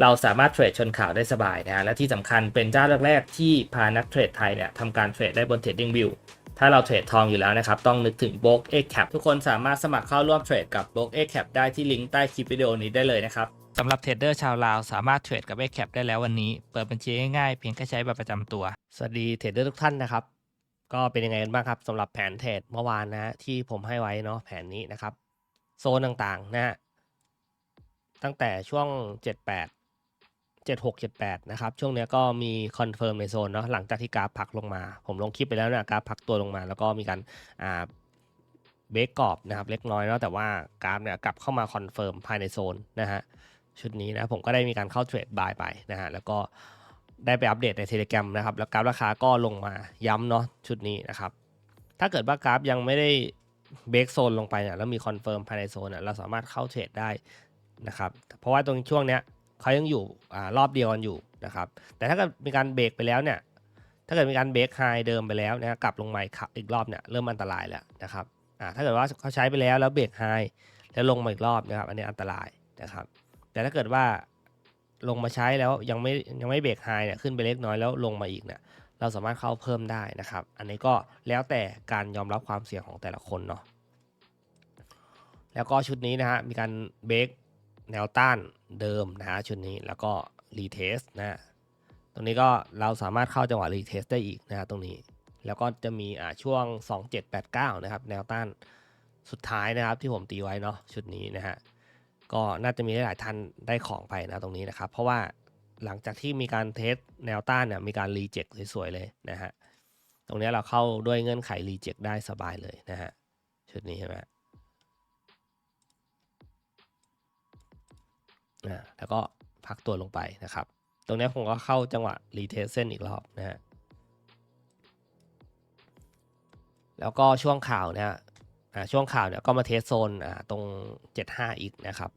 เราสามารถเทรดชนข่าวได้สบายนะฮะและที่สำคัญเป็นเจ้าแรกๆที่พานักเทรดไทยเนี่ยทำการเทรดได้บน Trading View ถ้าเราเทรดทองอยู่แล้วนะครับ ต้องนึกถึง b o k X Cap ทุกคนสามารถสมัครเข้าร่วมเทรดกับ b o k X Cap ได้ที่ลิงก์ใต้คลิปวิดีโอนี้ได้เลยนะครับสำหรับเทรดเดอร์ชาวลาวสามารถเทรดกับ X Cap ได้แล้ววันนี้ เปิดบัญชีง่ายๆเพียงแค่ใช้บัตรประจำตัว สวัสดีเทรดเดอร์ทุกท่านนะครับ ก็เป็นยังไงกันบ้างครับสำหรับแผนเทรดเมื่อวานนะฮะที่ผมให้ไว้เนาะแผนนี้นะครับ โซนต่างๆนะฮะตั้งแต่ช่วง 78 76 78นะครับช่วงนี้ก็มีคอนเฟิร์มในโซนเนาะหลังจากที่กราฟพักลงมา ผมลงคลิปไปแล้วเนี่ยกราฟพักตัวลงมา แล้วก็มีการอ่าเบรกกรอบนะครับเล็กน้อยเนาะแต่ว่ากราฟเนี่ยกลับเข้ามาคอนเฟิร์มภายในโซนนะฮะชุดนี้นะผมก็ได้มีการเข้าเทรดบายไปนะฮะแล้วก็ได้ไปอัปเดตในเทเล gram นะครับแล้วกราฟราคาก็ลงมาย้ำเนาะชุดนี้นะครับถ้าเกิดว่ากราฟยังไม่ได้เบรกโซนลงไปเนี่ยแล้วมีคอนเฟิร์มภายในโซนเนี่ยเราสามารถเข้าเทรดได้นะครับเพราะว่าตรงช่วงเนี้ย เขายังอยู่อรอบเดียวกันอยู่นะครับแต่ถ้าเกิดมีการเบรกไปแล้วเนี่ยถ้าเกิดมีการเบรกไฮเดิมไปแล้วนะกลับลงมาอีกอีกรอบเนี่ยเริ่มอันตรายแล้วนะครับถ้าเกิดว่าเขาใช้ไปแล้วแล้วเบรกไฮแล้วลงมาอีกรอบนะครับอันนี้อันตรายนะครับ แต่ถ้าเกิดว่าลงมาใช้แล้วยังไม่ยังไม่เบรกไฮเนี่ยขึ้นไปเล็กน้อยแล้วลงมาอีกเนี่ยเราสามารถเข้าเพิ่มได้นะครับ อันนี้ก็แล้วแต่การยอมรับความเสี่ยงของแต่ละคนเนาะแล้วก็ชุดนี้นะฮะมีการเบรก แนวต้านเดิมนะฮะชุดนี้แล้วก็รีเทสนะตรงนี้ก็เราสามารถเข้าจังหวะรีเทสได้อีกนะฮะตรงนี้ แล้วก็จะมีอ่าช่วง 2789 นะครับ แนวต้านสุดท้ายนะครับที่ผมตีไว้เนาะชุดนี้นะฮะก็น่าจะมีหลายท่านได้ของไปนะตรงนี้นะครับ เพราะว่าหลังจากที่มีการเทสแนวต้านเนี่ยมีการรีเจ็คสวยๆเลยนะฮะตรงนี้เราเข้าด้วยเงื่อนไขรีเจ็คได้สบายเลยนะฮะชุดนี้ใช่ไหม นะแล้วก็พักตัวลงไปนะครับ ตรงนี้ผมก็เข้าจังหวะรีเทสเส้นอีกรอบนะฮะแล้วก็ช่วงข่าวเนี่ยช่วงข่าวเนี่ยก็มาเทสโซนตรง 75 อีกนะครับ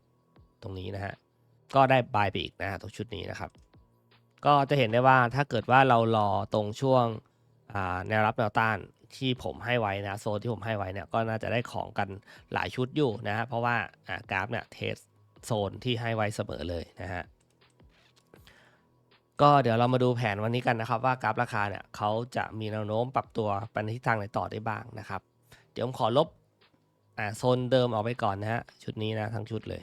ตรงนี้นะฮะก็ได้บายไปอีกนะฮะตรงชุดนี้นะครับ ก็จะเห็นได้ว่าถ้าเกิดว่าเรารอตรงช่วงแนวรับแนวต้านที่ผมให้ไว้นะโซนที่ผมให้ไว้เนี่ยก็น่าจะได้ของกันหลายชุดอยู่นะฮะเพราะว่ากราฟเนี่ยเทส โซนที่ให้ไว้เสมอเลยนะฮะก็เดี๋ยวเรามาดูแผนวันนี้กันนะครับว่ากราฟราคาเนี่ยเขาจะมีแนวโน้มปรับตัวไปในทิศทางไหนต่อได้บ้างนะครับ เดี๋ยวผมขอลบอ่าโซนเดิมออกไปก่อนนะฮะชุดนี้นะทั้งชุดเลย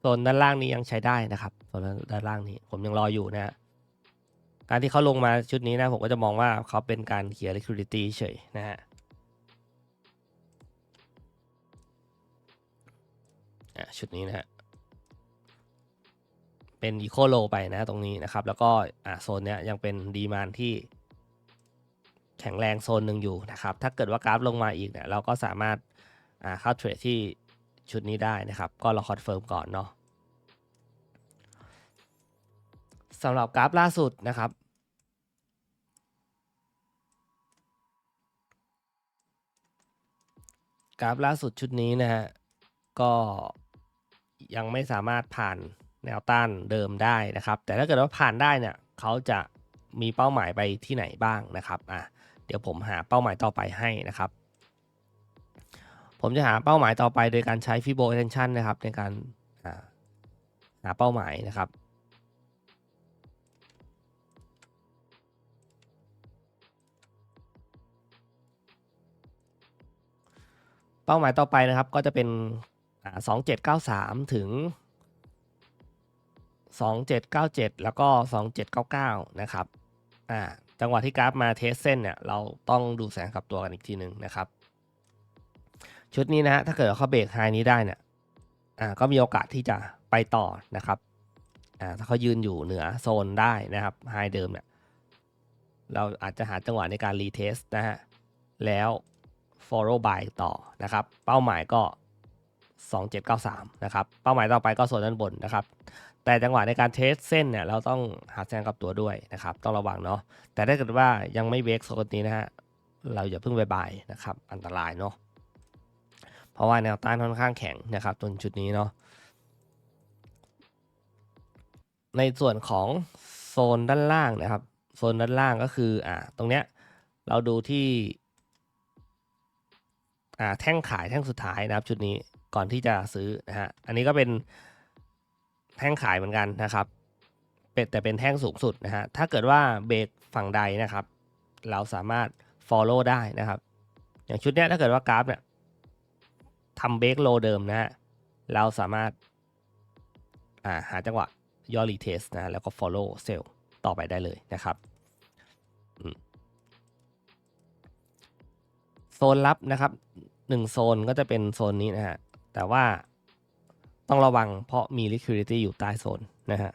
โซนด้านล่างนี้ยังใช้ได้นะครับโซนด้านล่างนี้ผมยังรออยู่นะฮะการที่เขาลงมาชุดนี้นะผมก็จะมองว่าเขาเป็นการเคลียร์ liquidity เฉยนะฮะอะชุดนี้นะฮะ เป็นอีโคโลไปนะตรงนี้นะครับ แล้วก็อ่าโซนเนี้ยยังเป็นดีมานที่ แข็งแรงโซนหนึ่งอยู่นะครับ ถ้าเกิดว่ากราฟลงมาอีกเนี่ยเราก็สามารถอ่าเข้าเทรดที่ชุดนี้ได้นะครับ ก็เรอคอนเฟิร์มก่อนเนาะสำหรับกราฟล่าสุดนะครับกราฟล่าสุดชุดนี้นะฮะก็ยังไม่สามารถผ่าน แนวต้านเดิมได้นะครับ แต่ถ้าเกิดว่าผ่านได้เนี่ยเขาจะมีเป้าหมายไปที่ไหนบ้างนะครับอะเดี๋ยวผมหาเป้าหมายต่อไปให้นะครับ ผมจะหาเป้าหมายต่อไปโดยการใช้ Fibo Attention นะครับในการหาเป้าหมายนะครับเป้าหมายต่อไปนะครับก็จะเป็นสองเจ็ดเก้าสามถึง สองเจ็ดเก้าเจ็ดแล้วก็สองเจ็ดเก้าเก้านะครับอ่าจังหวะที่กราฟมาเทสเส้นเนี่ยเราต้องดูแสงกลับตัวกันอีกทีหนึ่งนะครับ ชุดนี้นะฮะถ้าเกิดเขาเบรกไฮนี้ได้เนี่ยอ่าก็มีโอกาสที่จะไปต่อนะครับอ่าถ้าเขายืนอยู่เหนือโซนได้นะครับไฮเดิมเนี่ยเราอาจจะหาจังหวะในการรีเทสนะฮะแล้ว follow by ต่อนะครับ เป้าหมายก็ 2793 นะครับ เป้าหมายต่อไปก็โซนด้านบนนะครับ แต่จังหวะในการเทสเส้นเนี่ยเราต้องหาแซงกับตัวด้วยนะครับ ต้องระวังเนาะแต่ถ้าเกิดว่ายังไม่เบรกโซนนี้นะฮะเราอย่าเพิ่งบายบายนะครับ อันตรายเนาะเพราะว่าแนวต้านค่อนข้างแข็งนะครับตัวชุดนี้เนาะในส่วนของโซนด้านล่างนะครับ โซนด้านล่างก็คืออ่าตรงเนี้ยเราดูที่อ่าแท่งขายแท่งสุดท้ายนะครับชุดนี้ก่อนที่จะซื้อนะฮะอันนี้ก็เป็น แท่งขายเหมือนกันนะครับเป็นแต่เป็นแท่งสูงสุดนะฮะถ้าเกิดว่าเบรกฝั่งใดนะครับ เราสามารถ follow ได้นะครับ อย่างชุดนี้ถ้าเกิดว่ากราฟเนี่ยทำเบรกโลเดิมนะฮะเราสามารถอ่าหาจังหวะย่อรีเทสนะแล้วก็ follow sell ต่อไปได้เลยนะครับโซนลับนะครับหนึ่งโซนก็จะเป็นโซนนี้นะฮะแต่ว่า ต้องระวังเพราะมี liquidity อยู่ใต้โซนนะฮะ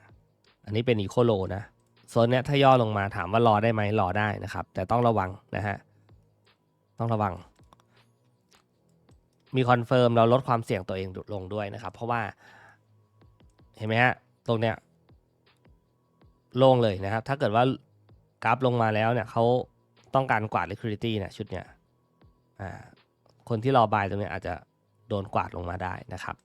อันนี้เป็น eco low นะ โซนเนี้ยถ้าย่อลงมาถามว่ารอได้ไหมรอได้นะครับ แต่ต้องระวังนะฮะ ต้องระวัง มีคอนเฟิร์มเราลดความเสี่ยงตัวเองลงด้วยนะครับ เพราะว่าเห็นไหมฮะ ตรงเนี้ยโล่งเลยนะครับ ถ้าเกิดว่ากราฟลงมาแล้วเนี่ยเขาต้องการกวาด liquidity นะชุดเนี้ยอ่าคนที่รอบายตรงเนี้ยอาจจะโดนกวาดลงมาได้นะครับ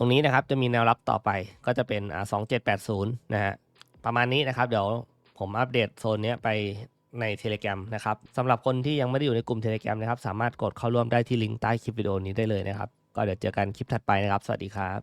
รงนี้นะครับจะมีแนวรับต่อไปก็จะเป็นอ่า2780 นะฮะประมาณนี้นะครับ เดี๋ยวผมอัปเดตโซนนี้ไปใน Telegram นะครับสำหรับคนที่ยังไม่ได้อยู่ในกลุ่ม Telegram นะครับ สามารถกดเข้าร่วมได้ที่ลิงก์ใต้คลิปวิดีโอนี้ได้เลยนะครับ ก็เดี๋ยวเจอกันคลิปถัดไปนะครับ สวัสดีครับ